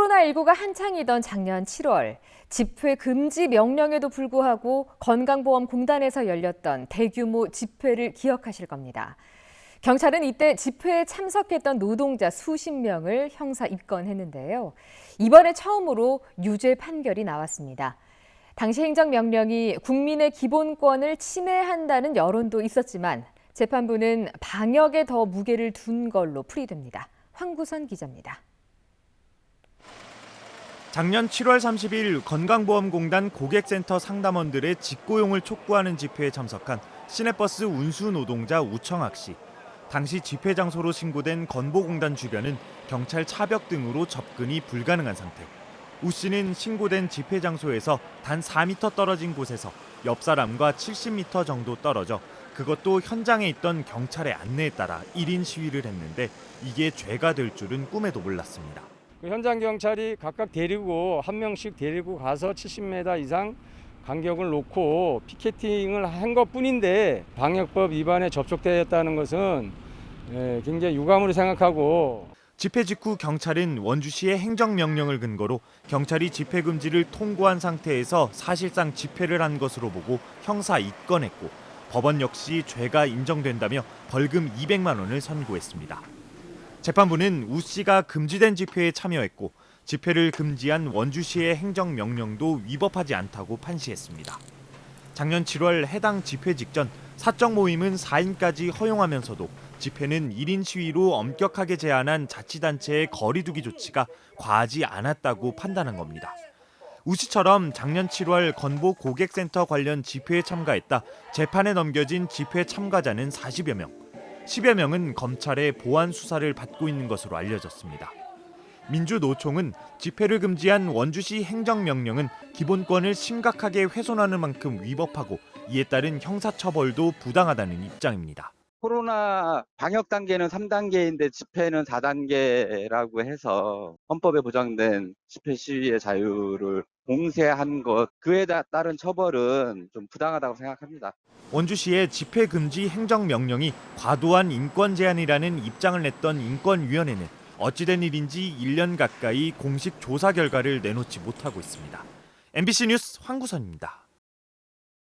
코로나19가 한창이던 작년 7월 집회 금지 명령에도 불구하고 건강보험공단에서 열렸던 대규모 집회를 기억하실 겁니다. 경찰은 이때 집회에 참석했던 노동자 수십 명을 형사 입건했는데요. 이번에 처음으로 유죄 판결이 나왔습니다. 당시 행정명령이 국민의 기본권을 침해한다는 여론도 있었지만 재판부는 방역에 더 무게를 둔 걸로 풀이됩니다. 황구선 기자입니다. 작년 7월 30일 건강보험공단 고객센터 상담원들의 직고용을 촉구하는 집회에 참석한 시내버스 운수 노동자 우청학 씨. 당시 집회 장소로 신고된 건보공단 주변은 경찰 차벽 등으로 접근이 불가능한 상태. 우 씨는 신고된 집회 장소에서 단 4m 떨어진 곳에서 옆 사람과 70m 정도 떨어져 그것도 현장에 있던 경찰의 안내에 따라 1인 시위를 했는데 이게 죄가 될 줄은 꿈에도 몰랐습니다. 그 현장 경찰이 각각 데리고 한 명씩 데리고 가서 70m 이상 간격을 놓고 피켓팅을 한 것뿐인데 방역법 위반에 접촉되었다는 것은 예, 굉장히 유감으로 생각하고 집회 직후 경찰은 원주시의 행정명령을 근거로 경찰이 집회 금지를 통고한 상태에서 사실상 집회를 한 것으로 보고 형사 입건했고 법원 역시 죄가 인정된다며 벌금 200만 원을 선고했습니다. 재판부는 우 씨가 금지된 집회에 참여했고 집회를 금지한 원주시의 행정명령도 위법하지 않다고 판시했습니다. 작년 7월 해당 집회 직전 사적 모임은 4인까지 허용하면서도 집회는 1인 시위로 엄격하게 제한한 자치단체의 거리두기 조치가 과하지 않았다고 판단한 겁니다. 우 씨처럼 작년 7월 건보 고객센터 관련 집회에 참가했다 재판에 넘겨진 집회 참가자는 40여 명, 10여 명은 검찰의 보안 수사를 받고 있는 것으로 알려졌습니다. 민주노총은 집회를 금지한 원주시 행정명령은 기본권을 심각하게 훼손하는 만큼 위법하고 이에 따른 형사처벌도 부당하다는 입장입니다. 코로나 방역 단계는 3단계인데 집회는 4단계라고 해서 헌법에 보장된 집회 시위의 자유를 봉쇄한 것 그에 다- 따른 처벌은 좀 부당하다고 생각합니다. 원주시의 집회 금지 행정 명령이 과도한 인권 제한이라는 입장을 냈던 인권위원회는 어찌된 일인지 1년 가까이 공식 조사 결과를 내놓지 못하고 있습니다. MBC 뉴스 황구선입니다.